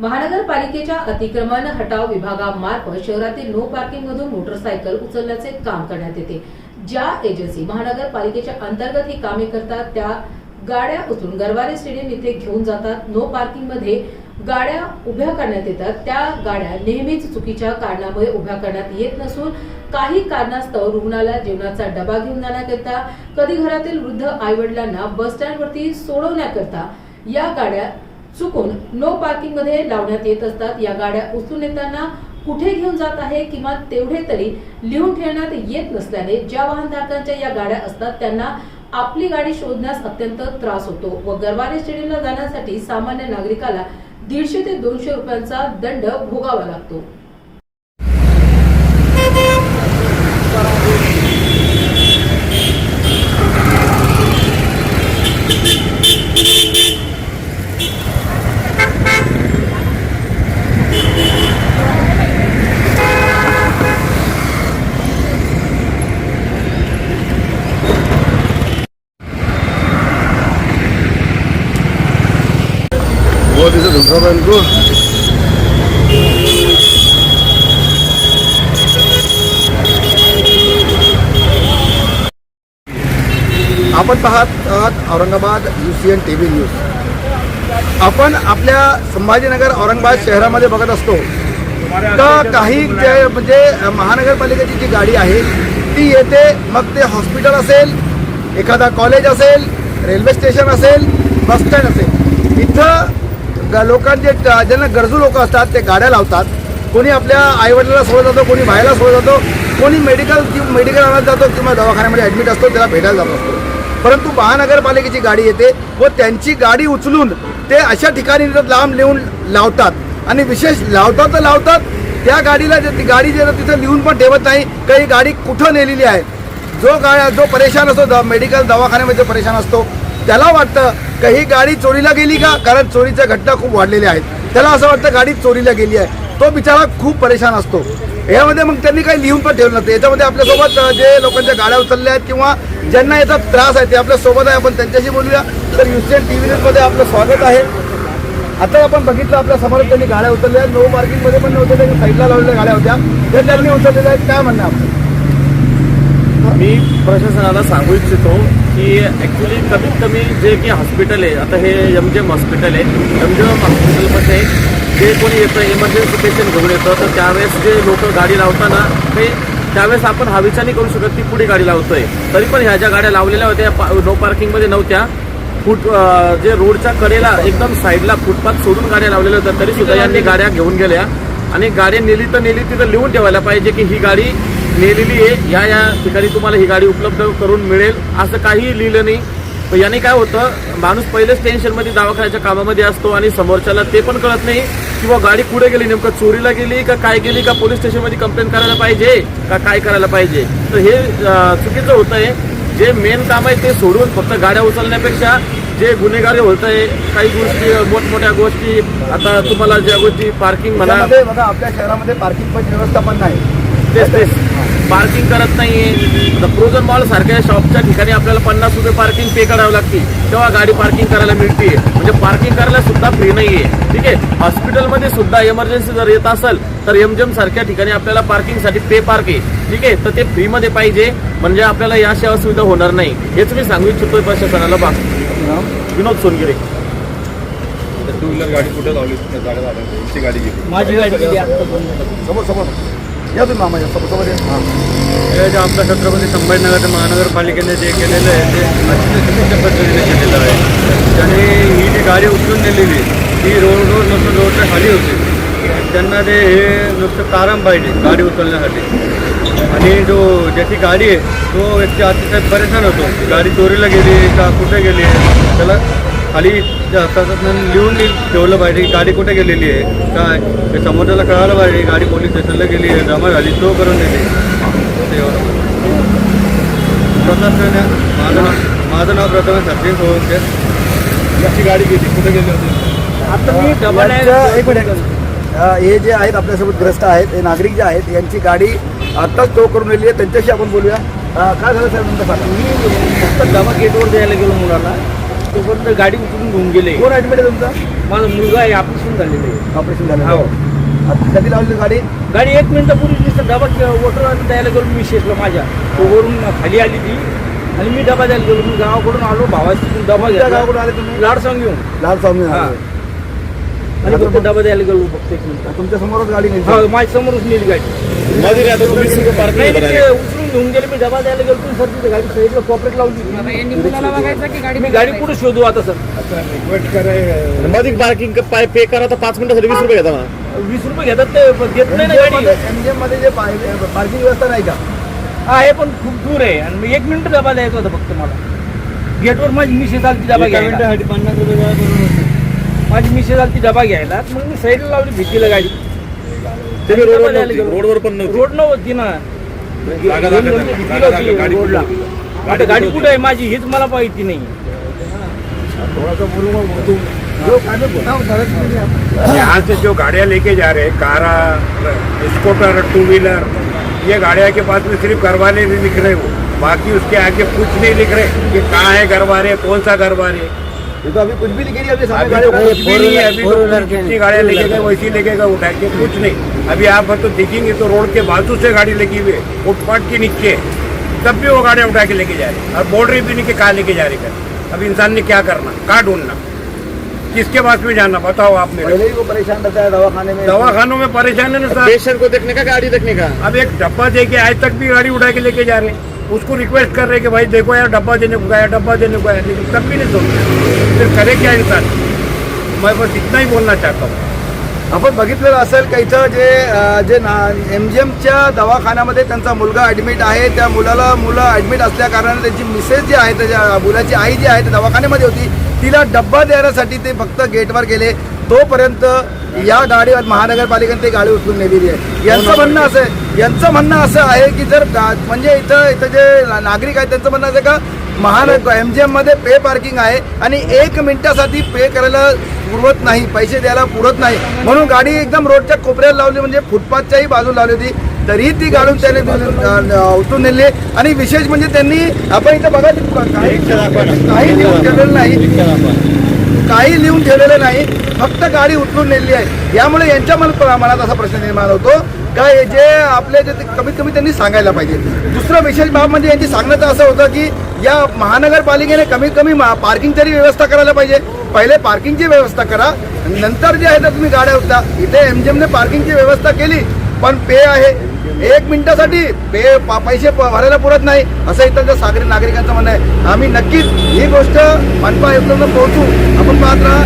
महानगरपालिकेच्या अतिक्रमण हटाव विभागामार्फत शहरातील नो पार्किंग मधून मोटरसायकल उचलण्याचे काम करण्यात येते. ज्या एजन्सी महानगरपालिकेच्या अंतर्गत ही कामे करतात त्या गाड्या उचलून गरवारे स्टेडियम इथे घेऊन जातात. नो पार्किंगमध्ये गाड्या उभ्या करण्यात येतात. त्या गाड्या नेहमीच चुकीच्या कारणामुळे उभ्या करण्यात येत नसून काही कारणास्तव रुग्णाला जेवणाचा डबा घेऊन जाण्याकरिता कधी घरातील वृद्ध आई वडिलांना बस स्टँड वरती सोडवण्याकरता या गाड्या चुकून नो पार्किंगमध्ये लावण्यात येत असतात. या गाड्या उचलून येताना कुठे घेऊन जात आहे किंवा तेवढे तरी लिहून ठेवण्यात येत नसल्याने ज्या वाहनधारकांच्या या गाड्या असतात त्यांना आपली गाडी शोधण्यास अत्यंत त्रास होतो व गरवारे स्टेडियमला जाण्यासाठी सामान्य नागरिकाला दीडशे ते दोनशे रुपयांचा दंड भोगावा लागतो. बहुत इसे आपण पाहत आहात Aurangabad U C N T V news आपण आपल्या संभाजीनगर औरंगाबाद शहरामध्ये बघत असतो तर काही जे म्हणजे महानगरपालिकेची जी गाडी आहे ती येते मग ते हॉस्पिटल असेल एखादा कॉलेज असेल रेल्वे स्टेशन असेल बस स्टँड असेल. इथं लोकांचे ज्यांना गरजू लोक असतात ते गाड्या लावतात. कोणी आपल्या आईवडिलाला सोडत जातो कोणी बाहेरला सोडत जातो कोणी मेडिकल मेडिकल आणत जातो किंवा दवाखान्यामध्ये ॲडमिट असतो त्याला भेटायला जात असतो. परंतु महानगरपालिकेची गाडी येते व त्यांची गाडी उचलून ते अशा ठिकाणी लांब लिहून लावतात. आणि विशेष लावतात तर लावतात त्या गाडीला जे- गाडी जे तिथं लिहून पण ठेवत नाही काही गाडी कुठं नेलेली आहे? जो गाड्या जो परेशान असतो द मेडिकल दवाखान्यामध्ये जो परेशान असतो त्याला वाटतं का ही गाडी चोरीला गेली का? कारण चोरीच्या घटना खूप वाढलेल्या आहेत. त्याला असं वाटतं गाडी चोरीला गेली आहे. तो बिचारा खूप परेशान असतो. यामध्ये मग त्यांनी काही लिहून पण ठेवलं नसतं. याच्यामध्ये आपल्यासोबत जे लोकांच्या गाड्या उचलल्या आहेत किंवा ज्यांना याचा त्रास आहे ते आपल्यासोबत आहे. आपण त्यांच्याशी बोलूया. तर युसेन टी व्ही न्यूजमध्ये आपलं स्वागत आहे. आता आपण बघितलं आपल्यासमोर त्यांनी गाड्या उचलल्या नो पार्किंगमध्ये पण नव्हत्या. त्यांनी साईडला लावलेल्या गाड्या होत्या. त्या त्यांनी उचललेल्या आहेत. काय म्हणणं आपलं मी प्रशासनाला सांगू इच्छितो की ॲक्च्युली कमीत कमी जे की हॉस्पिटल आहे आता हे एम जे एम हॉस्पिटल आहे एम जे एम हॉस्पिटलमध्ये जे कोणी येतं इमर्जन्सी पेशंट घेऊन येतं तर त्यावेळेस जे लोक गाडी लावताना ते त्यावेळेस आपण हा विचार नाही करू शकत की पुढे गाडी लावतोय. तरी पण ह्या ज्या गाड्या लावलेल्या होत्या पा- नो पार्किंगमध्ये नव्हत्या फुट जे रोडच्या कडेला एकदम साईडला फुटपाथ सोडून गाड्या लावलेल्या होत्या तरी सुद्धा यांनी गाड्या घेऊन गेल्या. आणि गाडी नेली तर नेली तिथं लिहून ठेवायला पाहिजे की ही गाडी नेलेली आहे. या या ठिकाणी तुम्हाला ही गाडी उपलब्ध करून मिळेल. असं काही लिहिलं नाही. पण याने काय होतं माणूस पहिलेच टेन्शनमध्ये दवाखान्याच्या कामामध्ये असतो आणि समोरच्याला ते पण कळत नाही किंवा गाडी कुठे गेली नेमकं चोरीला गेली का काय गेली का पोलीस स्टेशनमध्ये कंप्लेंट करायला पाहिजे का काय करायला पाहिजे. तर हे चुकीचं होत आहे जे मेन काम आहे ते सोडून फक्त गाड्या उचलण्यापेक्षा जे गुन्हेगारी होत आहे काही गोष्टी मोठमोठ्या गोष्टी आता तुम्हाला ज्या गोष्टी पार्किंग म्हणा आपल्या शहरामध्ये पार्किंग पण व्यवस्था पण नाही. तेच तेच. पार्किंग करत नाहीये. आता प्रोझन मॉल सारख्या शॉपच्या ठिकाणी आपल्याला पन्नास रुपये पार्किंग पे करावं लागते तेव्हा गाडी पार्किंग करायला मिळते म्हणजे पार्किंग करायला सुद्धा फ्री नाहीये. ठीक आहे? हॉस्पिटलमध्ये सुद्धा इमर्जन्सी जर येत असेल तर एमजेम सारख्या ठिकाणी आपल्याला पार्किंगसाठी पे पार्क आहे. ठीक आहे? तर ते फ्रीमध्ये पाहिजे. म्हणजे आपल्याला या सेवा सुविधा होणार नाही. हेच मी सांगू इच्छितोय प्रशासनाला. बा. विनोद सोनगिरे. टू व्हीलर गाडी कुठे लावली? गाडी गेली माझी गाडी. समोर समोर. या तुम्ही मामाच्या समोर समोर या. हां. जे आपल्या छत्रपती संभाजीनगर महानगरपालिकेने जे केलेलं आहे ते अतिशय चुकीच्या पद्धतीने केलेलं आहे त्याने ही जी गाडी उचलून नेलेली ती रोड रोड नसून रोडच्या खाली होती त्यांना ते हे नुसतं कारण पाहिजे गाडी उचलण्यासाठी आणि जो ज्याची गाडी आहे तो व्यक्ती अतिशय परेशान होतो गाडी चोरीला गेली का कुठे गेली त्याला खाली हातातून लिहून ठेवलं पाहिजे. की गाडी कुठे गेलेली आहे? काय? ते समोरच्याला कळालं पाहिजे. गाडी पोलीस स्टेशनला गेली आहे. जमा झाली. तो करून दिली ते एवढं. प्रताप माझं नाव माझं नाव प्रथम सचिन सोळंके. याची गाडी गेली. कुठे गेली होती? एक मिनिट हे जे आहेत आपल्यासोबत ग्रस्त आहेत हे नागरिक जे आहेत यांची गाडी आत्ताच टो करून नेली आहे. त्यांच्याशी आपण बोलूया. काय झालं साहेब? तुमचं सांगा मी फक्त डबा गेटवर द्यायला गेलो मुलाला. तोपर्यंत गाडी उचलून घेऊन गेले. कोण ॲडमिट आहे तुमचा? माझा मुलगा आहे ऑपरेशन झालेलं आहे. ऑपरेशन झालं हो. आता कधी लावली गाडी? गाडी एक मिनिटापूर्वी नुसतं डबा वॉटर द्यायला गेलो मी शेषला माझ्या. तो वरून खाली आली ती. आणि मी डबा द्यायला गेलो. मी गावाकडून आलो भावाची डबा घेतला. गावाकडून आले तुम्ही? लाड सांग घेऊन. लाल स्वामी हा. आणि डबा द्यायला गेलो फक्त एक मिनिट. तुमच्या समोरच गाडी नेली हा माझ्या समोरच नेली गाडी. मध्ये आता तुम्ही सिंग पार्क नाही नाही, ते उचलून घेऊन गेले मी डबा द्यायला गेलो तुम्ही सर तिथे गाडी साईडला कॉपरेट लावली मी गाडी कुठे शोधू आता सर. मध्ये पार्किंग पे करा तर पाच मिनिटासाठी वीस रुपये घेता वीस रुपये घेतात ते घेत नाही ना गाडी. एमजीएममध्ये जे पार्किंग व्यवस्था नाही का? आहे पण खूप दूर आहे. आणि मग एक मिनिट डबा द्यायचा होता फक्त मला. गेटवर माझी आलती डबा एका घ्यायला. मिनिटासाठी पन्नास रुपये माझी मिशेस आलती डबा घ्यायला. मग मी साईडला लावली भीतीला गाडी. तुम्ही रोडवर नव्हती. रोडवर पण नव्हती. रोड नव्हती ना. जागा. भीतीला जागा होती. गाडी रोडला. कुठे होती? आता गाडी कुठे आहे माझी हेच मला माहिती नाही. यहाँ से जो गाड़ियाँ लेके जा रहे हैं कारा स्कूटर टू व्हीलर ये गाड़ियाँ के पास में सिर्फ घर वाले नहीं लिख रहे वो। बाकी उसके आगे कुछ नहीं लिख रहे कि कहाँ है घर वाले कौन सा घर वाले ये तो अभी कुछ भी लिखी नहीं अभी सामने गाड़ी तो कुछ भी नहीं है अभी तो जितनी गाड़ियाँ लेके गए वैसी लेके गए उठा के कुछ नहीं। अभी आप तो देखेंगे तो रोड के बाजू से गाड़ी लगी हुई है फुटपाथ के नीचे। तब भी वो गाड़ियाँ उठा के लेके जा रही है। और बोल रही भी नहीं कि कहाँ लेके जा रही कर अब इंसान ने क्या करना? कहाँ ढूंढना? किसके पास में जाना? बताओ आप मेरे पहले ही वो परेशान रहता है दवाखाने में। दवाखानों में परेशान है ना सर पेशेंट को देखने का गाड़ी देखने का? अब एक डब्बा दे के आज तक भी गाड़ी उठा के लेके जा रहे हैं। उसको रिक्वेस्ट कर रहे हैं कि भाई देखो यार डब्बा देने को गया डब्बा देने को गया। लेकिन तब भी नहीं सुनते फिर करे क्या इंसान? मैं बस इतना ही बोलना चाहता हूँ। आपण बघितलेलं असेल का इथं जे जे ना एम जी एमच्या दवाखान्यामध्ये त्यांचा मुलगा ॲडमिट आहे. त्या मुलाला मुलं ॲडमिट असल्या कारणाने त्यांची मिसेस जी आहे त्याच्या मुलाची आई जी आहे ती दवाखान्यामध्ये होती. तिला डब्बा देण्यासाठी ते फक्त गेटवर गेले. तोपर्यंत या गाडीवर महानगरपालिकेने ती गाडी उचलून नेलेली आहे. यांचं म्हणणं असं आहे यांचं म्हणणं असं आहे की जर म्हणजे इथं इथं जे नागरिक आहेत त्यांचं म्हणणं असं का महानगर एम जी एममध्ये पे पार्किंग आहे आणि एक मिनिटासाठी पे करायला पुरवत नाही पैसे द्यायला पुरत नाही. म्हणून गाडी एकदम रोडच्या कोपऱ्याला लावली म्हणजे फुटपाथच्याही बाजूला लावली होती. तरी ती गाडून त्याने उतरून नेली. आणि विशेष म्हणजे त्यांनी आपण इथं बघा काही काही नाही. काही लिहून ठेवलेलं नाही फक्त गाडी उचलून नेली आहे. यामुळे यांच्या मन- मनात असा प्रश्न निर्माण होतो. का हे जे आपले जे ते कमीत कमी त्यांनी सांगायला पाहिजे. दुसरं विशेष बाब म्हणजे यांची सांगण्याचं असं होतं की या महानगरपालिकेने कमीत कमी पार्किंग तरी व्यवस्था करायला पाहिजे. पहिले पार्किंगची व्यवस्था करा. नंतर जे आहे ना तुम्ही गाड्या उठता इथे एमजीएमने पार्किंगची व्यवस्था केली पण पे आहे. एक मिनिटासाठी पे पैसे भरायला पुरत नाही असं इथं सागरी नागरिकांचं म्हणणं आहे. आम्ही नक्कीच ही गोष्ट मनपा आयुक्तांना पोहोचू. आपण पाहत राहा